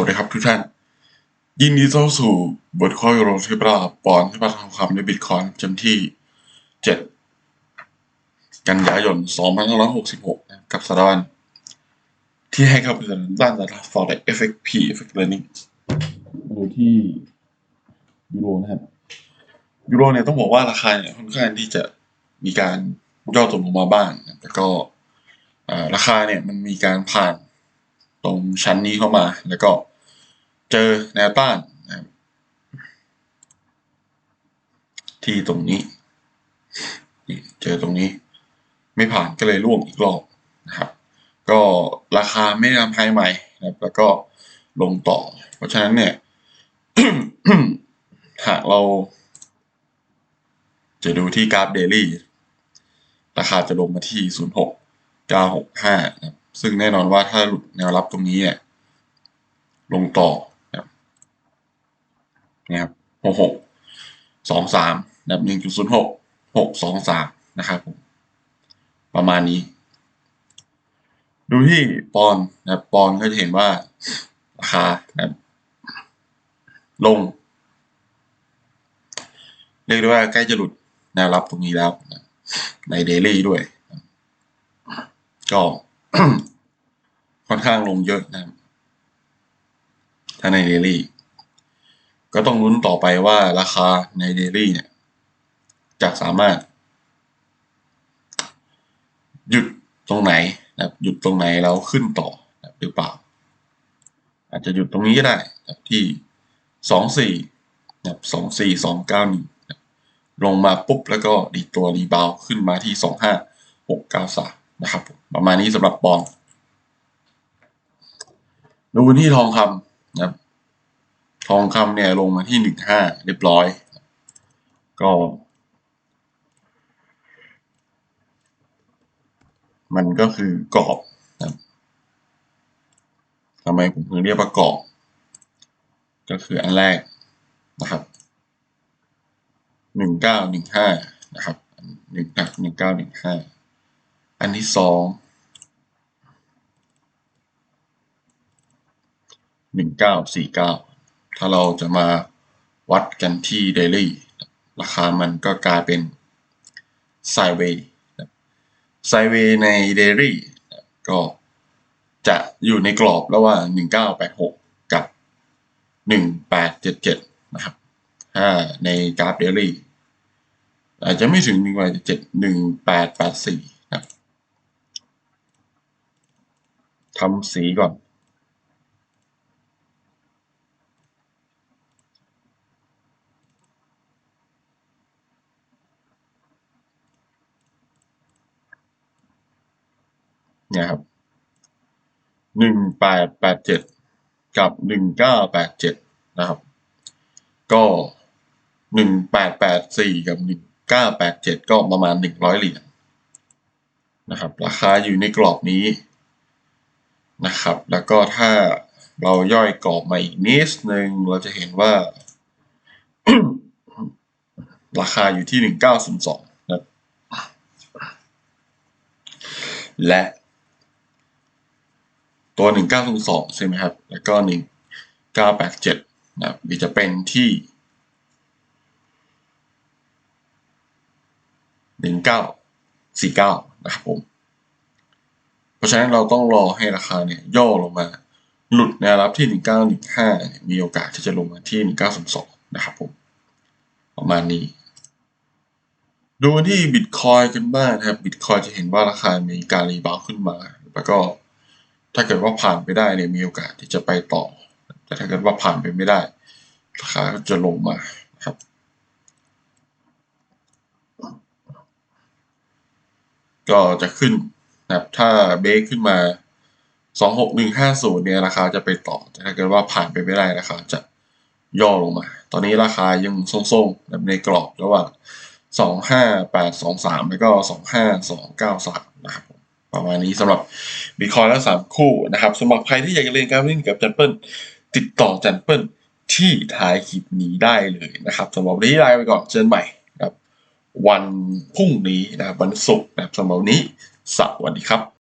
วัสดีครับทุกท่าน ยินดีต้อนรับสู่บทข้อยูโรที่ปราบปอนที่ประทองคำในบิตคอยน์จำที่ 7 กันยายน 2566 นะกับสถาบันที่ให้คำปรึกษาด้านดาต้า forex FXP FX learning มาดูที่ยูโรนะครับยูโรเนี่ยต้องบอกว่าราคาเนี่ยค่อนข้างที่จะมีการย่อตัวลงมาบ้างแต่ก็ราคาเนี่ยมันมีการผ่าน ตรงชั้นนี้เข้ามา แล้วก็เจอแนวต้านนะครับที่ตรงนี้นี่เจอตรงนี้ ไม่ผ่านก็เลยร่วงอีกรอบนะครับ ก็ราคาไม่ทำไฮใหม่นะครับแล้วก็ลงต่อ เพราะฉะนั้นเนี่ยหากเราจะดูที่กราฟเดลี่ราคาจะลงมาที่ 06 965 นะครับ ซึ่งแน่นอนว่าถ้าหลุดแนวรับตรงนี้เนี่ยลงต่อนะครับนี่ครับ66 23นะครับ1.06 623นะครับผมประมาณนี้ ดูที่ปอนด์นะครับปอนด์ก็จะเห็นว่าราคานะครับลง เรียกได้ว่าใกล้จะหลุดแนวรับตรงนี้แล้วนะในเดลี่ด้วย ก็ ค่อนข้างลงเยอะนะครับถ้าในเดลี่ก็ต้องลุ้นต่อไปว่าราคาในเดลี่เนี่ย จะสามารถ หยุดตรงไหนนะหยุดตรงไหนแล้วขึ้นต่อนะหรือเปล่า อาจจะหยุดตรงนี้ก็ได้นะที่สองสี่นะสองสี่สองเก้าหนึ่งลงมาปุ๊บแล้วก็ดีตัวรีบาวขึ้นมาที่สองห้าหกเก้าสาม นะครับ ประมาณนี้สำหรับปอนด์ดูที่ทองคำนะครับ ทองคำเนี่ยลงมาที่หนึ่งห้าเรียบร้อย ก็ มันก็คือกรอบนะทำไมผมถึงเรียกว่ากรอบ ก็คืออันแรกนะครับหนึ่งเก้าหนึ่งห้านะครับหนึ่งหนึ่งเก้าหนึ่งห้า อันที่สองหนึ่งเก้าสี่เก้าถ้าเราจะมาวัดกันที่เดลี่ราคามันก็กลายเป็นไซเว่ยไซเว่ยในเดลี่ก็จะอยู่ในกรอบระหว่าง1986 กับ 1877 นะครับ ถ้าในกราฟเดลี่อาจจะไม่ถึง 1877 1884 ทำสีก่อน เนี่ยครับหนึ่งแปดแปดเจ็ดกับหนึ่งเก้าแปดเจ็ดนะครับ ก็หนึ่งแปดแปดสี่กับหนึ่งเก้าแปดเจ็ดก็ประมาณหนึ่งร้อยเหรียญนะครับ ราคาอยู่ในกรอบนี้ นะครับ แล้วก็ถ้าเราย่อยกรอบมาอีกนิดนึงเราจะเห็นว่า ราคาอยู่ที่หนึ่งเก้าศูนย์สองนะและ ตัวหนึ่งเก้าศูนย์สองใช่ไหมครับ แล้วก็หนึ่งเก้าแปดเจ็ดนะครับจะเป็นที่หนึ่งเก้าสี่เก้านะครับผม ราะฉะนั้นเราต้องรอให้ราคาเนี่ยย่อลงมา หลุดแนวรับที่หนึ่งเก้าหนึ่งห้ามีโอกาสที่จะลงมาที่หนึ่งเก้าสองสองนะครับผม ประมาณนี้ ดูที่บิตคอยกันบ้างนะครับบิตคอยจะเห็นว่าราคามีการรีบาวขึ้นมา แล้วก็ถ้าเกิดว่าผ่านไปได้เนี่ยมีโอกาสที่จะไปต่อ แต่ถ้าเกิดว่าผ่านไปไม่ได้ ราคาก็จะลงมาครับก็จะขึ้น นะครับถ้าเบรกขึ้นมา 26150 เนี่ยราคาจะไปต่อ แต่ถ้าเกิดว่าผ่านไปไม่ได้ราคาจะย่อลงมา ตอนนี้ราคายังทรงๆในกรอบระหว่าง 25823 แล้วก็ 25293 นะครับประมาณนี้สำหรับบิตคอยและสามคู่นะครับสำหรับใครที่อยากจะเรียนการเล่นกับจันเปิลติดต่อจันเปิลที่ท้ายคลิปนี้ได้เลยนะครับสำหรับวันนี้ลาไปก่อนเจอกันใหม่นะครับ วันพรุ่งนี้นะครับวันศุกร์นะครับสำหรับวันนี้ สวัสดีครับ